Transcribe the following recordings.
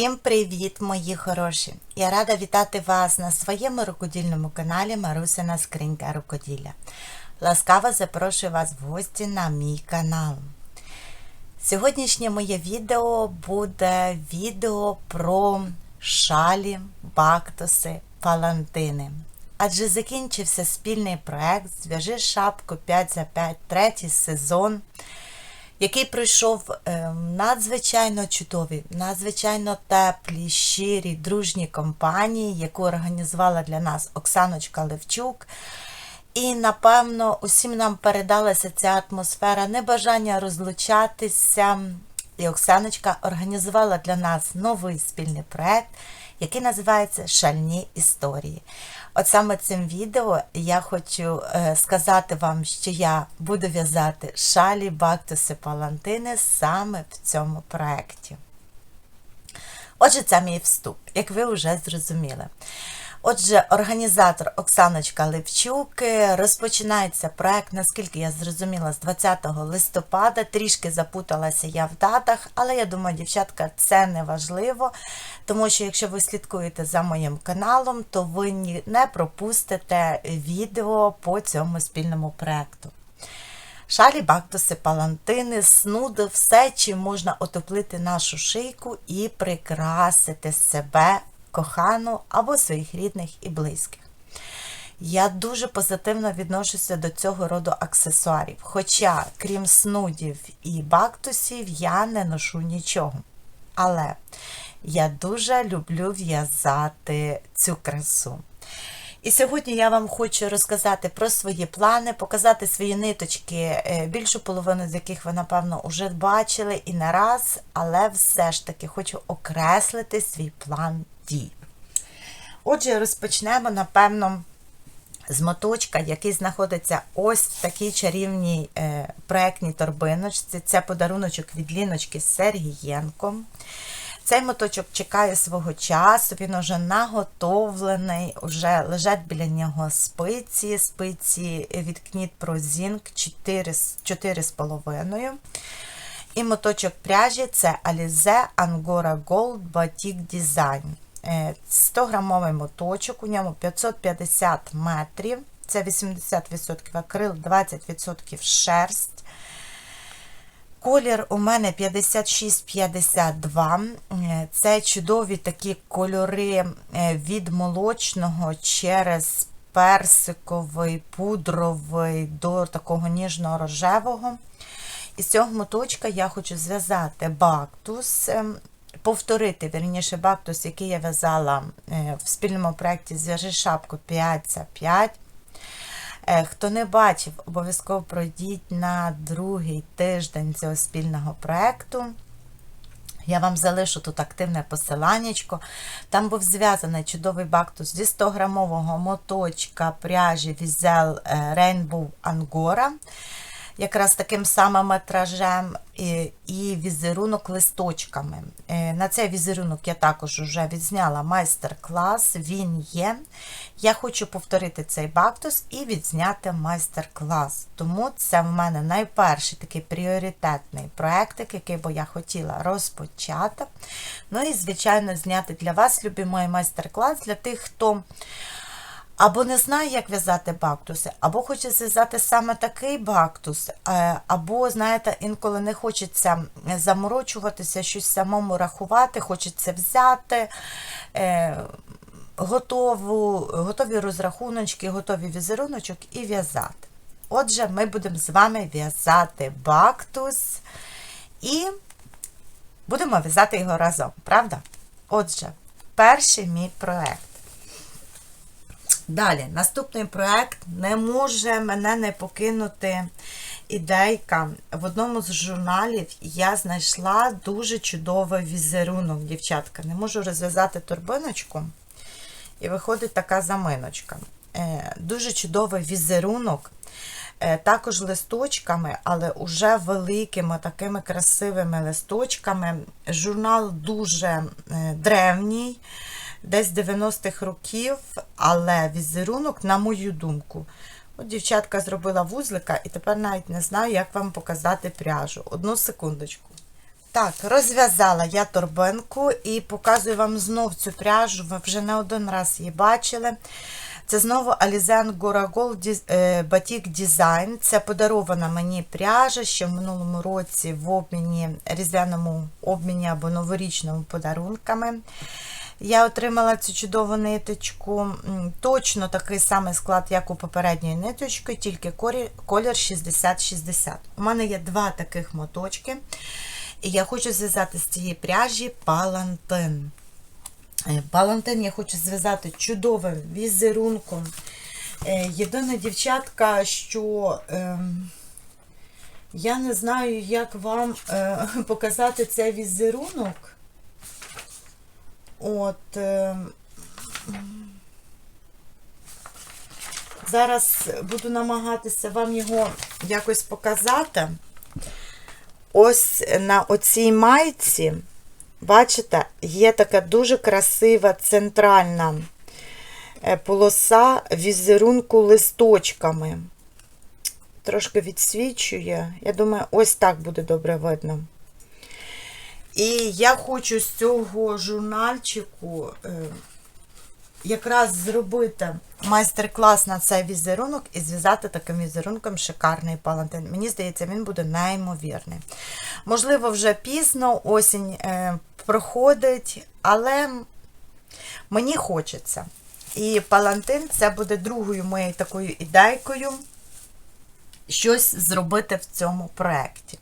Усім привіт, мої хороші! Я рада вітати вас на своєму рукодільному каналі Марусина Скринька Рукоділля. Ласкаво запрошую вас в гості на мій канал. Сьогоднішнє моє відео буде відео про шалі, бактуси, палантини. Адже закінчився спільний проект Зв'яжи шапку 5 за 5, третій сезон який пройшов е, надзвичайно чудові, надзвичайно теплі, щирі, дружні компанії, яку організувала для нас Оксаночка Левчук. І, напевно, усім нам передалася ця атмосфера небажання розлучатися. І Оксаночка організувала для нас новий спільний проект, який називається Шальні історії. От саме цим відео я хочу е, сказати вам, що я буду в'язати шалі, бактуси, палантини саме в цьому проєкті. Отже, це мій вступ, як ви вже зрозуміли. Отже, організатор Оксаночка Левчук розпочинається проект, наскільки я зрозуміла, з 20 листопада. Трішки запуталася я в датах, але я думаю, дівчатка, це не важливо, тому що якщо ви слідкуєте за моїм каналом, то ви не пропустите відео по цьому спільному проекту. Шалі, бактуси, палантини, снуди, все, чим можна отоплити нашу шийку і прикрасити себе кохану або своїх рідних і близьких. Я дуже позитивно відношуся до цього роду аксесуарів. Хоча, крім снудів і бактусів, я не ношу нічого. Але я дуже люблю в'язати цю красу. І сьогодні я вам хочу розказати про свої плани, показати свої ниточки, е, більшу половину з яких ви, напевно, вже бачили і не раз, але все ж таки хочу окреслити свій план дій. Отже, розпочнемо, напевно, з моточка, який знаходиться ось в такій чарівній е, проектній торбиночці. Це подаруночок від Ліночки Сергієнко. Цей моточок чекає свого часу, він вже наготовлений, вже лежать біля нього спиці, спиці від Кніт Прозінг 4,5. І моточок пряжі це Alize Angora Gold Batik Design. 100-грамовий моточок, у ньому 550 метрів, це 80% акрил, 20% шерсть. Колір у мене 56-52. Це чудові такі кольори від молочного через персиковий, пудровий до такого ніжно-рожевого. Із цього моточка я хочу зв'язати бактус повторити верніше бактус, який я в'язала е, в спільному проєкті Зв'яжи шапку 5 за 5. Е, хто не бачив, обов'язково пройдіть на другий тиждень цього спільного проєкту. Я вам залишу тут активне посиланнячко. Там був зв'язаний чудовий бактус зі 100-грамового моточка пряжі Візел е, Rainbow Angora якраз таким самим метражем і, візерунок листочками. Е, на цей візерунок я також вже відзняла майстер-клас, він є. Я хочу повторити цей бактус і відзняти майстер-клас. Тому це в мене найперший такий пріоритетний проєктик, який би я хотіла розпочати. Ну і, звичайно, зняти для вас, любі мої майстер-клас, для тих, хто або не знає, як в'язати бактуси, або хоче зв'язати саме такий бактус, е, або, знаєте, інколи не хочеться заморочуватися, щось самому рахувати, хочеться взяти. Е, готову, Готові розрахуночки, готові візеруночок і в'язати. Отже, ми будемо з вами в'язати бактус і будемо в'язати його разом, правда? Отже, перший мій проект. Далі, наступний проект не може мене не покинути ідейка. В одному з журналів я знайшла дуже чудовий візерунок, дівчатка. Не можу розв'язати торбиночку, і виходить така заминочка. Е, дуже чудовий візерунок. Е, також листочками, але уже великими такими красивими листочками. Журнал дуже е, древній десь 90-х років, але візерунок, на мою думку, от дівчатка зробила вузлика, і тепер навіть не знаю, як вам показати пряжу. Одну секундочку. Так, розв'язала я торбинку і показую вам знов цю пряжу. Ви вже не один раз її бачили. Це знову Alizen Goragol Batik Design. Це подарована мені пряжа ще в минулому році в обміні, різдвяному обміні або новорічному подарунками. Я отримала цю чудову ниточку. Точно такий самий склад, як у попередньої ниточки, тільки колір 60-60. У мене є два таких моточки. І я хочу зв'язати з цієї пряжі палантин. Е, Палантин я хочу зв'язати чудовим візерунком. Е, Єдина дівчатка, що е, я не знаю, як вам е, показати цей візерунок. От. Е, зараз буду намагатися вам його якось показати. Ось на оцій майці, бачите, є така дуже красива центральна е, полоса візерунку листочками. Трошки відсвічує. Я думаю, ось так буде добре видно. І я хочу з цього журнальчику е, якраз зробити майстер-клас на цей візерунок і зв'язати таким візерунком шикарний палантин. Мені здається, він буде неймовірний. Можливо, вже пізно, осінь е, проходить, але мені хочеться. І палантин це буде другою моєю такою ідейкою щось зробити в цьому проєкті.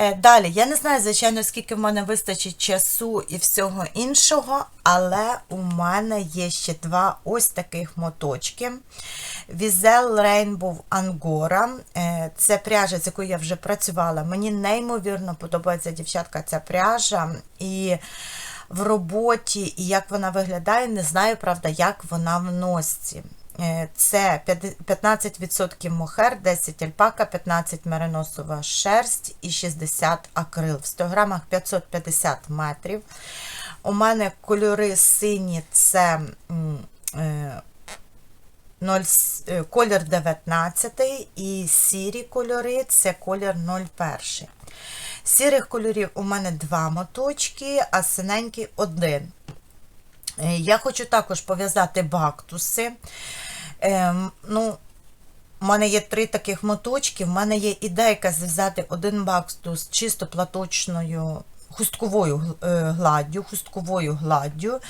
Е, Далі, я не знаю, звичайно, скільки в мене вистачить часу і всього іншого, але у мене є ще два ось таких моточки. Візел Rainbow Angora. Е, Це пряжа, з якою я вже працювала. Мені неймовірно подобається дівчатка ця пряжа. І в роботі, і як вона виглядає, не знаю, правда, як вона в носці. Е, Це 15% мохер, 10 альпака, 15 мериносова шерсть і 60 акрил. В 100 грамах 550 метрів. У мене кольори сині це е, 0, е, колір 19 і сірі кольори це колір 01. Сірих кольорів у мене два моточки, а синенький один. Е, Я хочу також пов'язати бактуси. Ем, ну, у мене є три таких моточки. В мене є ідейка зв'язати один бактус чисто платочною хустковою е, гладдю, хустковою гладдю.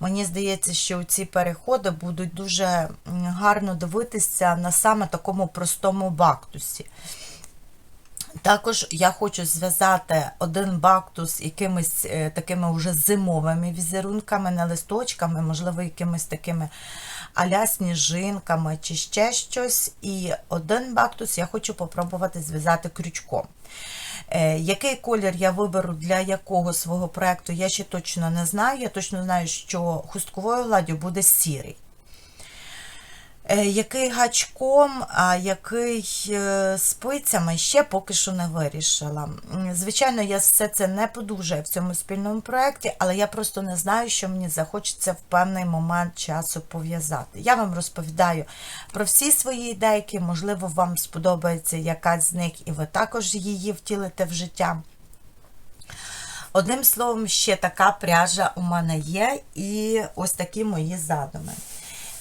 Мені здається, що ці переходи будуть дуже гарно дивитися на саме такому простому бактусі. Також я хочу зв'язати один бактус якимись е, такими вже зимовими візерунками, не листочками, можливо, якимись такими аля сніжинками чи ще щось. І один бактус я хочу попробувати зв'язати крючком. Е, Який колір я виберу для якого свого проекту, я ще точно не знаю. Я точно знаю, що хустковою гладдю буде сірий. Е, Який гачком, а який е, спицями, ще поки що не вирішила. Звичайно, я все це не подужаю в цьому спільному проєкті, але я просто не знаю, що мені захочеться в певний момент часу пов'язати. Я вам розповідаю про всі свої ідейки, можливо, вам сподобається якась з них, і ви також її втілите в життя. Одним словом, ще така пряжа у мене є, і ось такі мої задуми.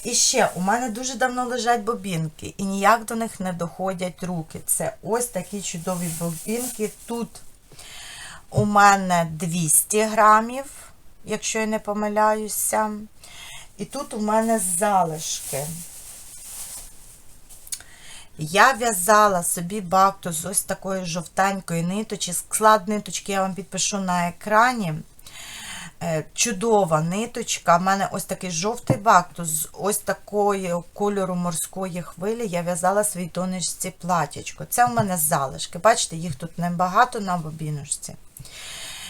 І ще у мене дуже давно лежать бобінки, і ніяк до них не доходять руки. Це ось такі чудові бобінки. Тут у мене 200 грамів, якщо я не помиляюся. І тут у мене залишки. Я в'язала собі бактус ось такої жовтенької ниточки. Склад ниточки я вам підпишу на екрані. Е, Чудова ниточка. У мене ось такий жовтий бактус з ось такої кольору морської хвилі. Я в'язала свій тонечці платячко. Це у мене залишки. Бачите, їх тут небагато на бобіночці.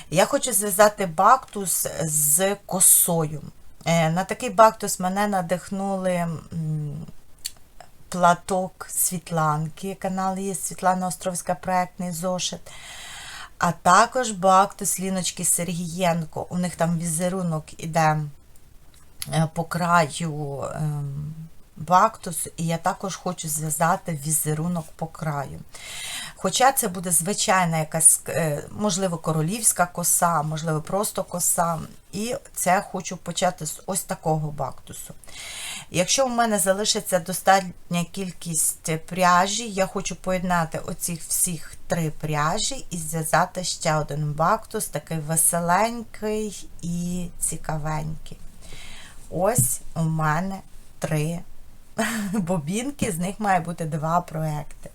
Я хочу зв'язати бактус з косою. Е, На такий бактус мене надихнули платок Світланки, канал є Світлана Островська, проектний зошит. А також бактус Ліночки Сергієнко. У них там візерунок іде е, по краю ем, бактусу, і я також хочу зв'язати візерунок по краю. Хоча це буде звичайна якась, е, можливо, королівська коса, можливо, просто коса. І це хочу почати з ось такого бактусу. Якщо в мене залишиться достатня кількість пряжі, я хочу поєднати оці всіх три пряжі і зв'язати ще один бактус, такий веселенький і цікавенький. Ось у мене три бобінки, з них має бути два проекти.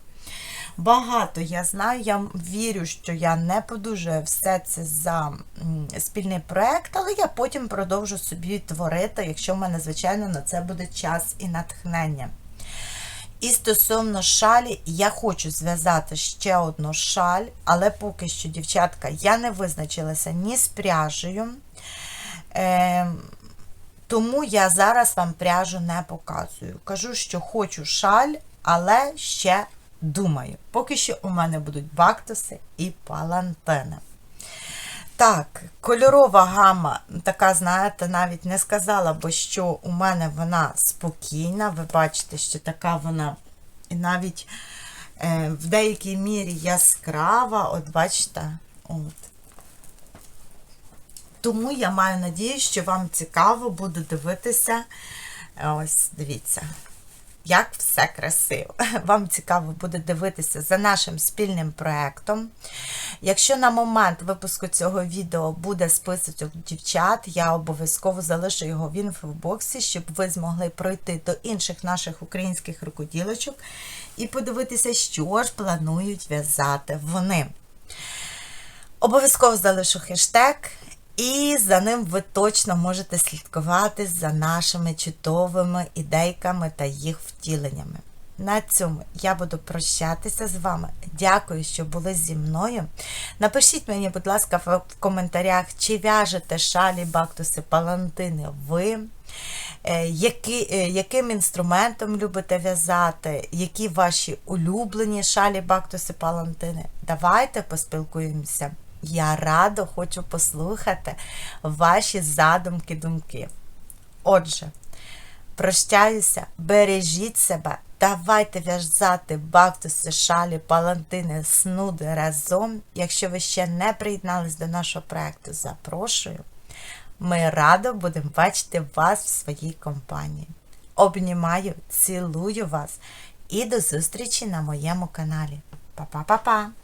Багато я знаю, я вірю, що я не подужую все це за спільний проект, але я потім продовжу собі творити, якщо в мене, звичайно, на це буде час і натхнення. І стосовно шалі, я хочу зв'язати ще одну шаль, але поки що, дівчатка, я не визначилася ні з пряжею. Е, тому я зараз вам пряжу не показую. Кажу, що хочу шаль, але ще думаю. Поки що у мене будуть бактуси і палантини. Так, кольорова гама, така, знаєте, навіть не сказала, бо що у мене вона спокійна. Ви бачите, що така вона і навіть е, в деякій мірі яскрава. От бачите, от. Тому я маю надію, що вам цікаво буде дивитися. Ось, дивіться, як все красиво. Вам цікаво буде дивитися за нашим спільним проєктом. Якщо на момент випуску цього відео буде список дівчат, я обов'язково залишу його в інфобоксі, щоб ви змогли пройти до інших наших українських рукоділочок і подивитися, що ж планують в'язати вони. Обов'язково залишу хештег. І за ним ви точно можете слідкувати за нашими чудовими ідейками та їх втіленнями. На цьому я буду прощатися з вами. Дякую, що були зі мною. Напишіть мені, будь ласка, в коментарях, чи в'яжете шалі, бактуси, палантини ви. е, Які, е, яким інструментом любите в'язати, які ваші улюблені шалі, бактуси, палантини. Давайте поспілкуємося. Я радо хочу послухати ваші задумки, думки. Отже, прощаюся, бережіть себе, давайте в'язати бактуси, шалі, палантини, снуди разом. Якщо ви ще не приєднались до нашого проєкту, запрошую. Ми радо будемо бачити вас в своїй компанії. Обнімаю, цілую вас і до зустрічі на моєму каналі. Па-па-па-па!